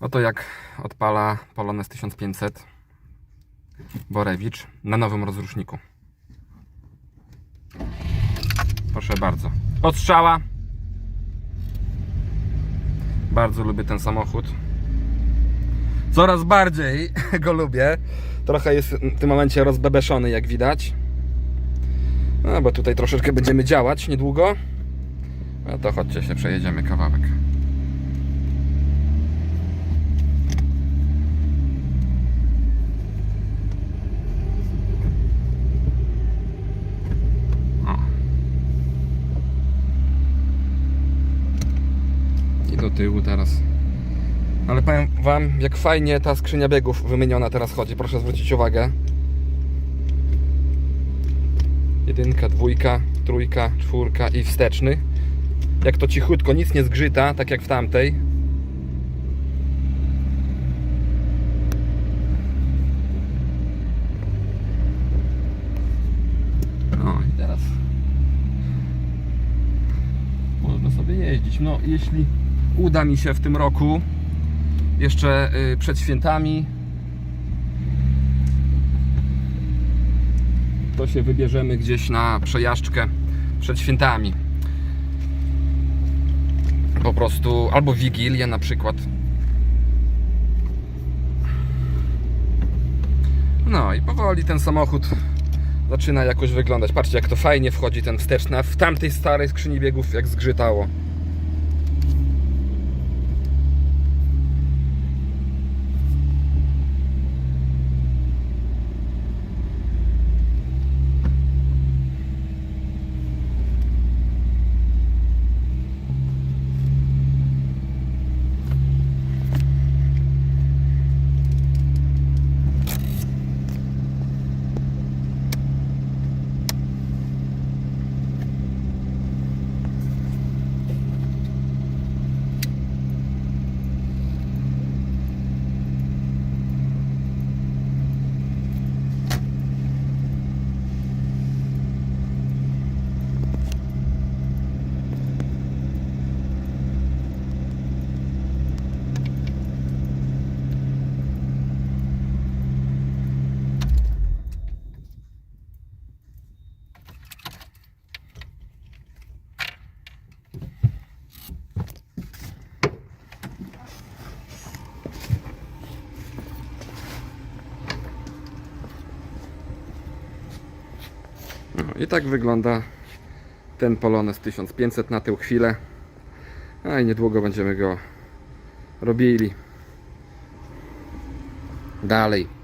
Oto jak odpala Polones 1500 Borewicz na nowym rozruszniku. Proszę bardzo. Odstrzała. Bardzo lubię ten samochód. Coraz bardziej go lubię. Trochę jest w tym momencie rozbebeszony, jak widać. No bo tutaj troszeczkę będziemy działać niedługo. No to chodźcie się przejedziemy kawałek. Tyłu teraz. Ale powiem wam, jak fajnie ta skrzynia biegów wymieniona teraz chodzi. Proszę zwrócić uwagę. Jedynka, dwójka, trójka, czwórka i wsteczny. Jak to cichutko, nic nie zgrzyta, tak jak w tamtej. No i teraz można sobie jeździć. No jeśli uda mi się w tym roku jeszcze y, przed świętami to się wybierzemy gdzieś na przejażdżkę przed świętami. Po prostu, albo Wigilię na przykład. No i powoli ten samochód zaczyna jakoś wyglądać. Patrzcie jak to fajnie wchodzi ten wsteczny, a w tamtej starej skrzyni biegów jak zgrzytało. No i tak wygląda ten Polones 1500 na tę chwilę. A i niedługo będziemy go robili. Dalej.